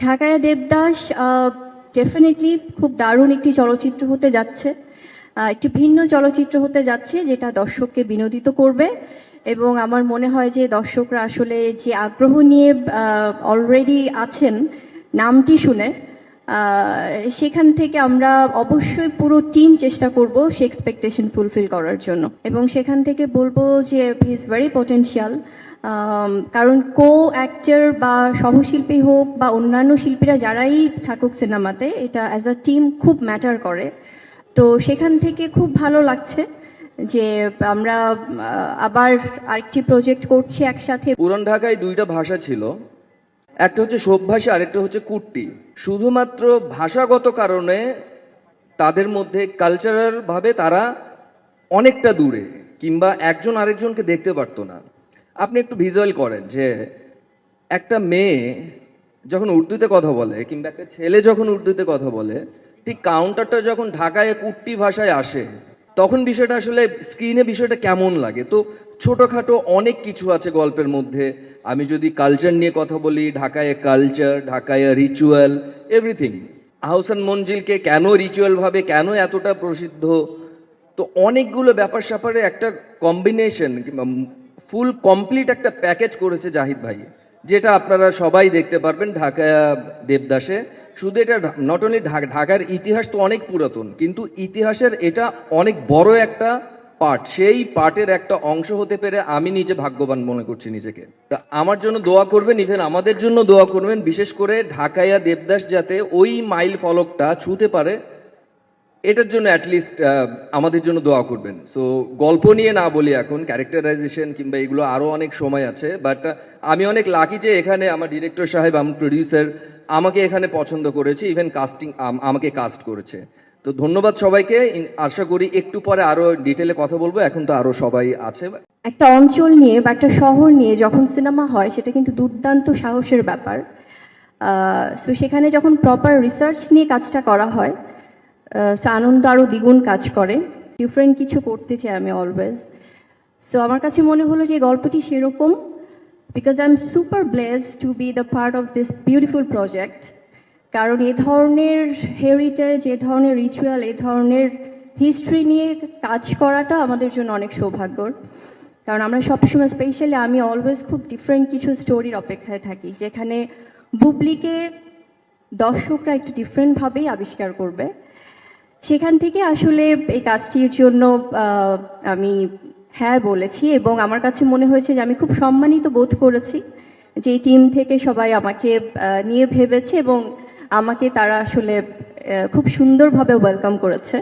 ঢাকায় দেবদাস ডেফিনেটলি খুব দারুণ একটি চলচ্চিত্র হতে যাচ্ছে। একটি ভিন্ন চলচ্চিত্র হতে যাচ্ছে যেটা দর্শককে বিনোদিত করবে এবং আমার মনে হয় যে দর্শকরা আসলে যে আগ্রহ নিয়ে অলরেডি আছেন, নামটি শুনে সেখান থেকে আমরা অবশ্যই পুরো টিম চেষ্টা করব সে এক্সপেকটেশন ফুলফিল করার জন্য। এবং সেখান থেকে বলব যে হি ইজ ভেরি পটেনশিয়াল কারণ কো অ্যাক্টর বা সহশিল্পী হোক বা অন্যান্য শিল্পীরা যারাই থাকুক সিনেমাতে, এটা অ্যাজ আ টিম খুব ম্যাটার করে। তো সেখান থেকে খুব ভালো লাগছে যে, আমরা আবার আরেকটি প্রজেক্ট করছি একসাথে। পুরান ঢাকায় দুইটা ভাষা ছিল। একটা হচ্ছে ভাষা আরেকটা হচ্ছে কুট্টি। শুধুমাত্র ভাষাগত কারণে তাদের মধ্যে কালচারাল ভাবে তারা অনেকটা দূরে, কিংবা একজন আরেকজনকে দেখতে পারতো না। আপনি একটু ভিজুয়াল করেন যে একটা মেয়ে যখন উর্দুতে কথা বলে, কিংবা একটা ছেলে যখন উর্দুতে কথা বলে, ঠিক কাউন্টারটা যখন ঢাকায় কুট্টি ভাষায় আসে তখন বিষয়টা আসলে স্ক্রিনে বিষয়টা কেমন লাগে? তো ছোটোখাটো অনেক কিছু আছে গল্পের মধ্যে। আমি যদি কালচার নিয়ে কথা বলি, ঢাকায় কালচার ঢাকায় রিচুয়াল এভরিথিং আহসান মঞ্জিলকে কেন রিচুয়ালভাবে কেন এতটা প্রসিদ্ধ? তো অনেকগুলো ব্যাপার স্যাপারে একটা কম্বিনেশন ফুল কমপ্লিট একটা প্যাকেজ করেছে জাহিদ ভাই। যেটা আপনারা সবাই দেখতে পারবেন ঢাকা, দেবদাসে। শুধু এটা নট অনলি ঢাকার ইতিহাস তো অনেক পুরাতন, কিন্তু ইতিহাসের এটা অনেক বড় একটা পার্ট সেই পার্টের একটা অংশ হতে পেরে আমি নিজে ভাগ্যবান মনে করছি নিজেকে। তা আমার জন্য দোয়া করবেন ইভেন আমাদের জন্য দোয়া করবেন, বিশেষ করে ঢাকাইয়া, দেবদাস যাতে ওই মাইল ফলকটা ছুঁতে পারে। এটার জন্য অ্যাটলিস্ট আমাদের জন্য দোয়া করবেন। সো গল্প নিয়ে না বলি এখন ক্যারেক্টারাইজেশন কিংবা এগুলো আরও অনেক সময় আছে বাট আমি অনেক লাকি যে এখানে আমার ডিরেক্টর সাহেব, আমার প্রডিউসার আমাকে এখানে পছন্দ করেছে ইভেন কাস্টিং আমাকে কাস্ট করেছে। তো ধন্যবাদ সবাইকে। আশা করি একটু পরে আরও ডিটেলে কথা বলব, এখন তো আরও সবাই আছে। একটা অঞ্চল নিয়ে বা একটা শহর নিয়ে যখন সিনেমা হয়, সেটা কিন্তু দুর্দান্ত সাহসের ব্যাপার। সো সেখানে যখন প্রপার রিসার্চ নিয়ে কাজটা করা হয় আনন্দ আরও দ্বিগুণ কাজ করে। ডিফারেন্ট কিছু করতে চাই আমি অলওয়েজ সো আমার কাছে মনে হলো যে গল্পটি সেরকম because I am super blessed to be the part of this beautiful project কারণ এ ধরনের হেরিটেজ এ ধরনের রিচুয়াল এ ধরনের হিস্ট্রি নিয়ে কাজ করাটা আমাদের জন্য অনেক সৌভাগ্যর। কারণ আমরা সবসময় স্পেশালি আমি অলওয়েজ খুব ডিফারেন্ট কিছু স্টোরির অপেক্ষায় থাকি, যেখানে বুবলিকে দর্শকরা একটু ডিফারেন্টভাবেই আবিষ্কার করবে। সেখান থেকে আসলে এই কাজটির জন্য আমি হ্যাঁ বলেছি এবং আমার কাছে মনে হয়েছে যে আমি খুব সম্মানিত বোধ করেছি যে টিম থেকে সবাই আমাকে নিয়ে ভেবেছে এবং আমাকে তারা আসলে খুব সুন্দরভাবে ওয়েলকাম করেছে।